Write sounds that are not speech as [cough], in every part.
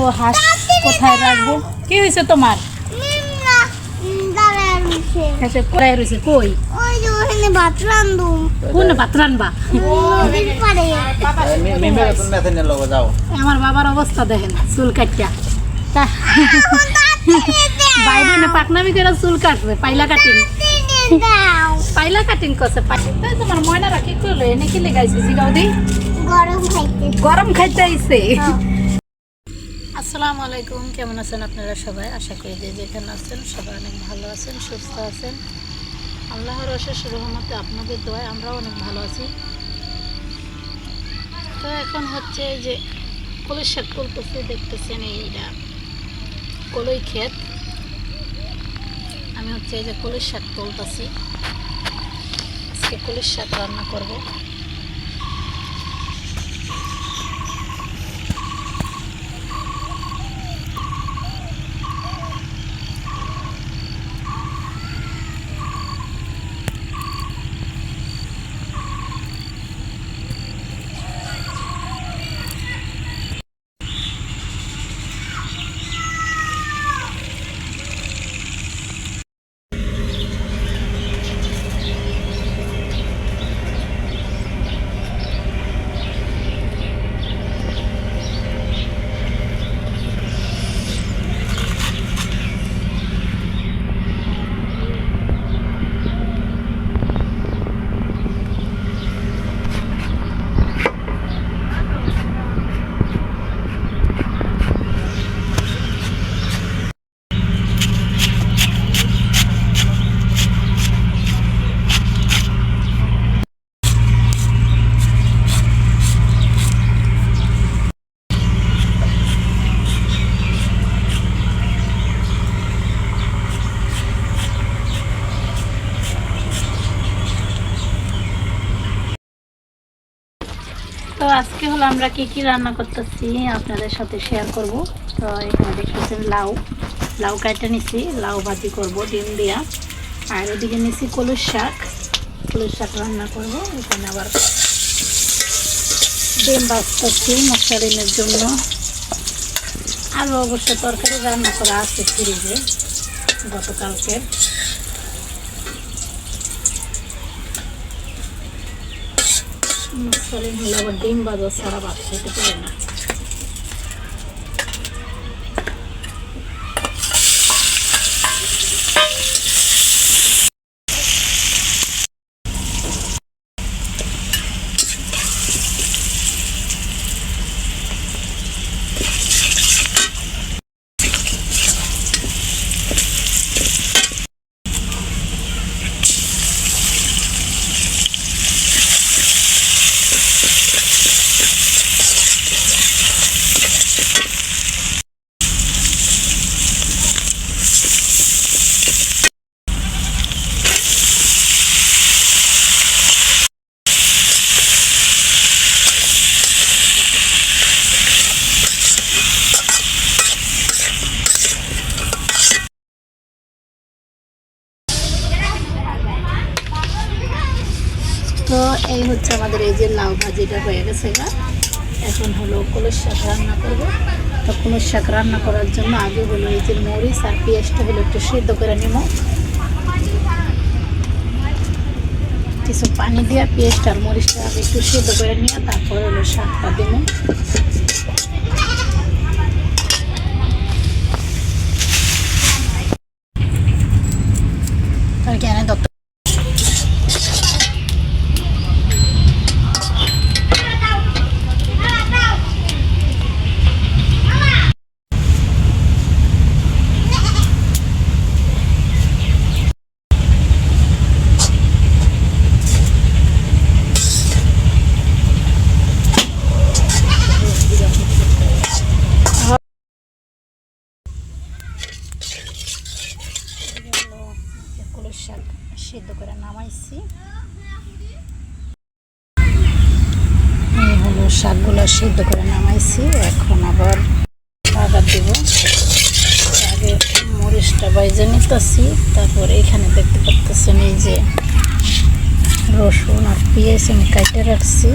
তো হাঁস কোথায় রাখব? কি হয়েছে তোমার? হাঁসে কোথায় রয়েছে? কই? কোন ভাত রানবা? আমার বাবার অবস্থা দেখেন চুল কাটিয়া। তা বাইরে না পাকনামি করে চুল কাটবে পাইলা কাটিং? পাইলা কাটিং করছে তোমার করল? এনে কি লেগাইছে জিগাউদি গরম খাইতে। গরম খাইতে আইছে। আসসালামু আলাইকুম, কেমন আছেন আপনারা সবাই? আশা করি যে যেখানে আছেন সবাই অনেক ভালো আছেন, সুস্থ আছেন। আল্লাহর অশেষ রহমতে আপনাদের দোয়ায় আমরাও অনেক ভালো আছি। তো এখন হচ্ছে যে কলই শাক তুলতেছে দেখতেছেন, এইটা কলই ক্ষেত। আমি হচ্ছে এই যে কলই শাক তুলতেছি। আজকে কলই শাক রান্না করব। আজকে হলো আমরা কি কি রান্না করতেছি আপনাদের সাথে শেয়ার করব। তো এখানে দেখতেছেন লাউ। লাউ কাটা নিছি, লাউ ভাজি করব, ডিম দিয়া। আর এদিকে নিছি কলুর শাক। কলুর শাক রান্না করব, এখানে আবার ডিম বাঁচতেছি মশারিনের জন্য। আরও অবশ্য তরকারি রান্না করা আছে ফ্রিজে গতকালকের মশারিন হলে আবার ডিম বাজার সারা ভাত খেতে পারে না তো এই হচ্ছে আমাদের এই যে লাউ ভাজিটা হয়ে গেছে গা এখন হলো কলস শাক রান্না করব। তো কলস শাক রান্না করার জন্য আগে হলো এই যে মরিচ আর পেঁয়াজটা হলো একটু সিদ্ধ করে নিব। কিছু পানি দিয়ে পেঁয়াজটা আর মরিচটা আগে একটু সিদ্ধ করে নিয়ে তারপরে হলো শাকটা দেবো আর কেন দত্ত কলস শাক সিদ্ধ করে নামাইছি। এই হলো শাকগুলো সিদ্ধ করে নামাইছি। এখন আবার বাগার দেব। আগে মরিচটা বাইজে নিতেছি। তারপর এখানে দেখতে পাচ্ছেন এই যে রসুন আর পেঁয়াজ আমি কাটে রাখছি।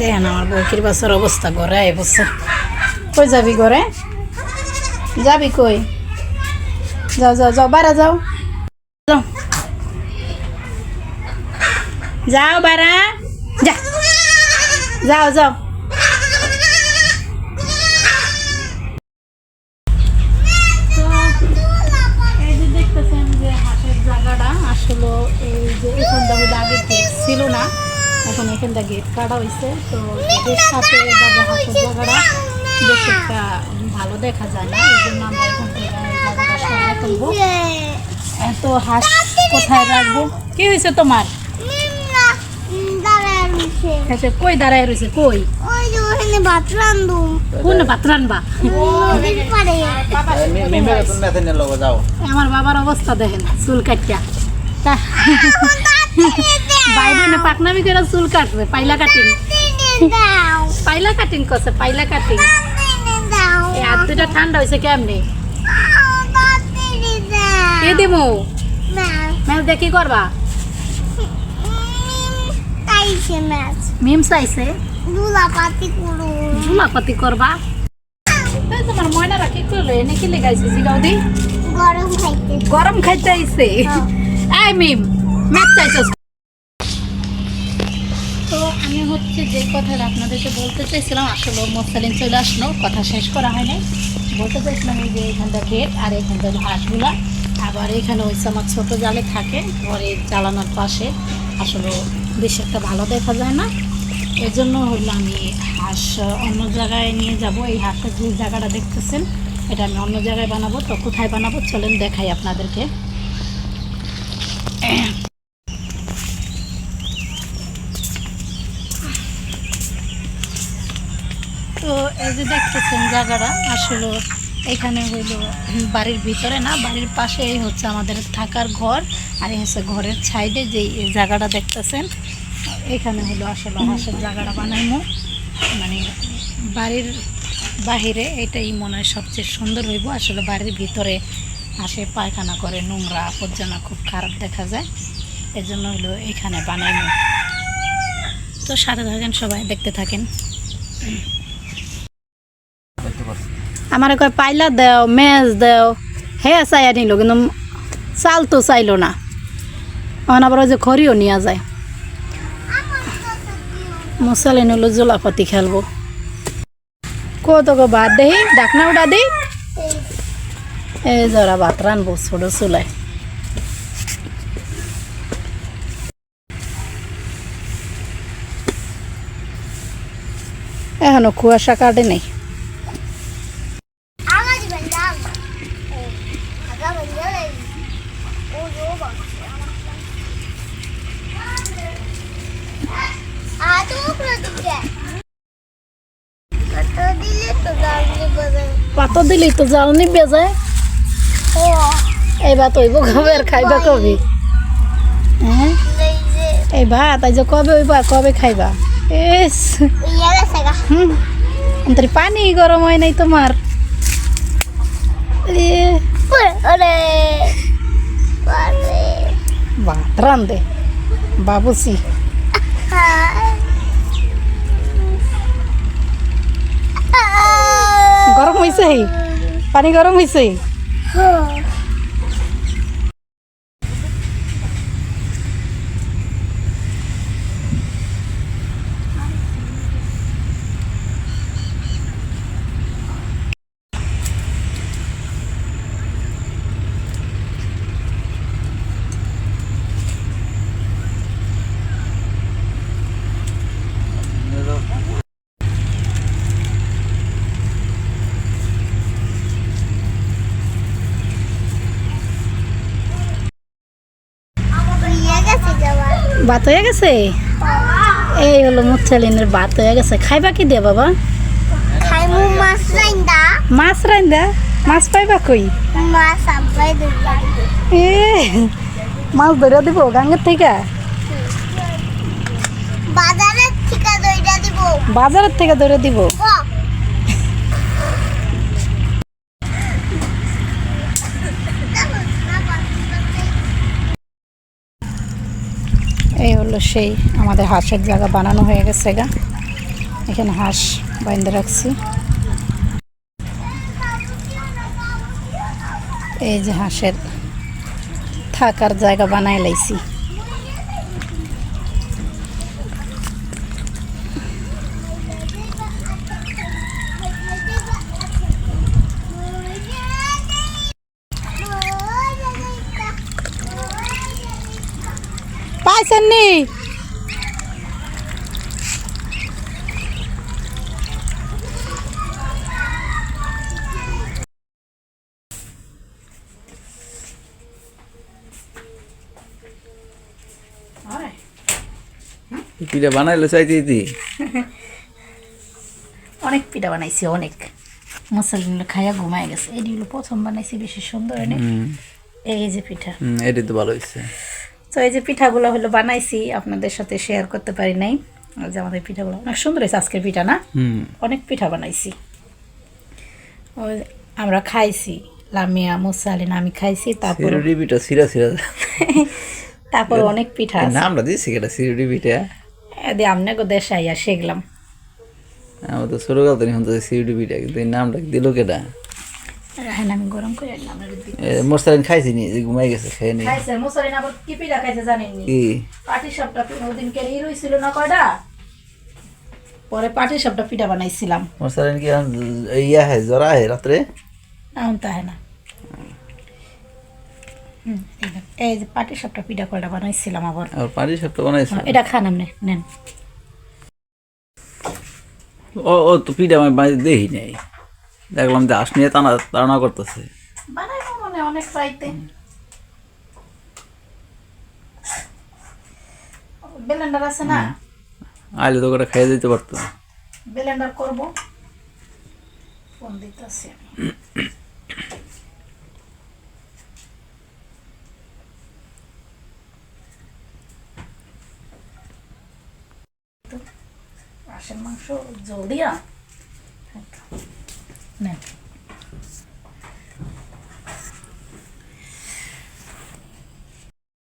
দেখেন আমার বউকির বাসার অবস্থা ঘরে আয় বসে কই যাবি ঘরে? যাবি কই? যাও যাও যাও, বাইরে যাও। যাও। বারা যা। যাও যাও। এই যে আগে ছিল না। এখন এখানটা গেট কাটা হয়েছে তো গেটের সাথে এভাবে হাঁসের জায়গাটা বেশ একটা ভালো দেখা যায় না এই জন্য আমরা এখান জায়গাটা সরাই ফেলব এত হাঁস কোথায় রাখব? কি হয়েছে তোমার? আচ্ছা কই দাঁড়ায় রয়েছে কই? কোন আমার বাবার অবস্থা দেখেন চুল কাটিয়া বাইরে পাকনামি করে চুল কাটবে পাইলা কাটিং। পাইলা কাটিং করছে পাইলা কাটিং। এই দুটা ঠান্ডা হয়েছে কেমনি? কে দিমু? ম্যাচ দেখি করবা। মিম চাইছে। ঝুলাপাতি করবা। এই তোমার ময়নারা কি করল? এনে কি লেগাইছে জিগাও দি? গরম খাইতে গরম খাইতে আইছে। এই মিম তো আমি হচ্ছে যে কথাটা আপনাদেরকে বলতে চাইছিলাম, আসলে মোসালিন চলে আসলো, কথা শেষ করা হয় নাই বলতে চাইছিলাম এই যে এখানটা গেট আর এখানটা হলো হাঁসগুলা। আবার এখানে ওই আমার ছোটো জালে থাকে ঘরের জ্বালানোর পাশে। আসলে বেশ একটা ভালো দেখা যায় না। এর জন্য হইল আমি হাঁস অন্য জায়গায় নিয়ে যাব। এই হাঁসের যে জায়গাটা দেখতেছেন, এটা আমি অন্য জায়গায় বানাবো। তো কোথায় বানাবো? চলেন দেখাই আপনাদেরকে। তো এই যে দেখতেছেন জায়গাটা আসলে এখানে হইল বাড়ির ভিতরে না বাড়ির পাশেই হচ্ছে আমাদের থাকার ঘর আর এই হচ্ছে ঘরের সাইডে যে জায়গাটা দেখতেছেন এখানে হলো আসলে হাঁসের জায়গাটা বানাইমো। মানে বাড়ির বাহিরে এটাই মনে হয় সবচেয়ে সুন্দর হইব আসলে বাড়ির ভিতরে হাঁসে পায়খানা করে নোংরা আবর্জনা খুব খারাপ দেখা যায় এজন্য হলো এখানে বানাইমো। তো সাথে থাকেন সবাই দেখতে থাকেন। আমার কয়, পাইলা দেও, মেজ দেও। হে চাই নিল কিন্তু চাল তো চাইলো না। এখন যে খড়িও নেওয়া যায়। মশালি নিল জোলাপাতি খেলব। কত ভাত দেহি? ডাকনা উঠা দি। এই জরা ভাত রানবো, ছোট চুলায়। এখনও কুয়াশা কাটে নেই আগাজ বন্ধ আগা বন্ধ ও জো বক্স আ তো প্রতিকে কত দিলে তো গালি বলে পাতো দিলি তো জ্বালনি বেজায় ও এইবার তৈব কবে আর খাইবা কবে? হ্যাঁ? এই যে এই ভাত আজ কবে হইবা কবে খাইবা? এস হুম। পানি গরম হয় নাই তোমার। ভাত রান্ধে। বাবুসি। গরম হয়েছে পানি গরম হয়েছে ইয়া গেছে যাওয়া ভাত হয়ে গেছে? এই হলো মুচ্ছালিনের ভাত হয়ে গেছে। খাইবা কি দিয়ে বাবা? মাছ রাইন্দা। মাছ রান্ধা মাছ পাইবা কই? মাছ এ মাছ ধরে দিব গাঙ্গের থেকে? বাজারের ঠিকা দইটা দিব। বাজারের থেকে ধরে দিব? এই হলো সেই আমাদের হাঁসের জায়গা বানানো হয়ে গেছে গা। এখানে হাঁস বাইন্দে রাখছি। এই যে হাঁসের থাকার জায়গা বানাই লাইছি। পাইছেন পিঠা বানাইলে চাইতে দি। অনেক পিঠা বানাইছি অনেক। মশলাগুলো খাইয়া ঘুমায় গেছে। এগুলো প্রথম বানাইছি বেশি সুন্দর অনেক এই যে পিঠা। হুম এটি তো ভালো হয়েছে তো এই যে পিঠাগুলো হলো বানাইছি আপনাদের সাথে শেয়ার করতে পারি নাই। যে আমাদের পিঠাগুলো অনেক সুন্দর হয়েছে আজকের পিঠা না? হুম। অনেক পিঠা বানাইছি। ওই আমরা খাইছি লামিয়া মুসালিন আমি খাইছি তারপর পিঠা সিরা সিরা। [laughs] তারপর অনেক পিঠা আছে। নামটা দিয়েছি কেটা সিরুডি পিঠা এদি আমনে গো দেশে আইয়া শিখলাম আমার তো ছোট কথা এখন তো সিরুডি পিঠা কিন্তু এই নামটা দিল কেটা করে খাইছি নি ঘুমাই গেছে খেয়ে নি খাইছে মুসালিন আবার কি পিঠা খাইছে জানেননি? কি? পাটি সাপটা ওদিন কে ই রইছিল না কয়টা? পরে পাটি সাপটা পিঠা বানাইছিলাম। মোস্তারিন কি ইয়া হয় রাত্রে? এখন তাই না। হুম, এই দেখ, এই যে পাটি সাপটা পিঠা কয়টা বানাইছিলাম আবার। আর পানি সবটা বানাইছে? হ্যাঁ, এটা খান আপনি নেন। ও ও তো পিঠা আমি দেখি নাই। দেখলাম যে আস নিয়ে টানা টানা করতেছে। বানাইবো মনে অনেক ফ্রাইতে ব্লেন্ডার আছে না? আইলে তো করে খেয়ে দিতে পারতো। ব্লেন্ডার করব। ফোন দিতেছি। হাঁসের মাংস জল দিয়া। নেন